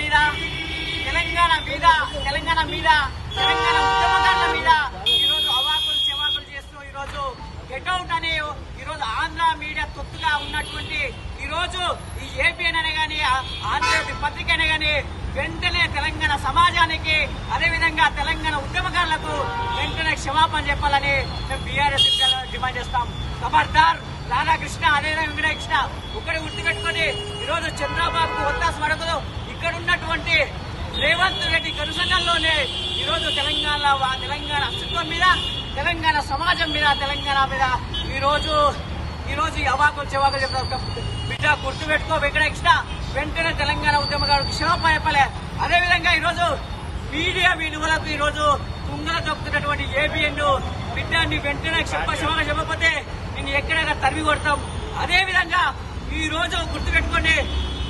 మీద తెలంగాణ మీద తెలంగాణ మీద తెలంగాణ ఉద్యమదారుల మీద ఈరోజు అవాకులు చెవాకులు చేస్తూ ఈరోజు గెట్అవుట్ అనే ఈరోజు ఆంధ్ర మీడియా తొత్తుగా ఉన్నటువంటి ఈరోజు ఈ ఏపీ అనే కానీ ఆంధ్రజ్యోతి పత్రిక అనే కానీ వెంటనే తెలంగాణ సమాజానికి అదేవిధంగా తెలంగాణ ఉద్యమకారులకు వెంటనే క్షమాపణ చెప్పాలని మేము బీఆర్ఎస్ డిమాండ్ చేస్తాం. కబర్దార్ రాధాకృష్ణ అదేవిధంగా వెంకటకృష్ణ ఇక్కడ గుర్తుపెట్టుకొని ఈరోజు చంద్రబాబుకు ఒత్తాసు మడకదు ఇక్కడ ఉన్నటువంటి రేవంత్ రెడ్డి కనుసంగంలోనే ఈరోజు తెలంగాణ వా- తెలంగాణ అస్తిత్వం మీద తెలంగాణ సమాజం మీద తెలంగాణ మీద ఈరోజు ఈరోజు ఈ అవాకులు చెవాకులు చెప్తారు బిడ్డ గుర్తు పెట్టుకో వెంకటకృష్ణ. వెంటనే తెలంగాణ ఉద్యమకారులకు క్షమాపణ చెప్పలే. అదేవిధంగా ఈరోజు మీడియా విలువలకు ఈరోజు రోజు తుంగల తొక్కుతున్నటువంటి ఏబిఎన్ బిడ్డ నీ వెంటనే క్షమ క్షమాపణ చెప్పకపోతే నేను ఎక్కడైనా తరిమి కొడతాం. అదేవిధంగా ఈరోజు గుర్తు పెట్టుకోండి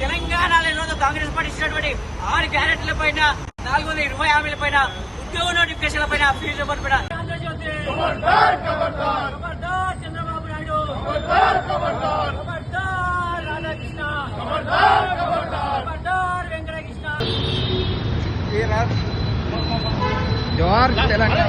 తెలంగాణలో ఈ రోజు కాంగ్రెస్ పార్టీ ఇచ్చినటువంటి ఆరు గ్యారెంటీల పైన నాలుగు వందల ఇరవై హామీల పైన ఉద్యోగ నోటిఫికేషన్ల పైన ఫీజు రిపోర్ట్ పైన ఆంధ్రజ్యోతి ఖబర్దార్ చంద్రబాబు నాయుడు ఖబర్దార్ రాధాకృష్ణ ఖబర్దార్ వెంకటకృష్ణ జోహార్ తెలంగాణ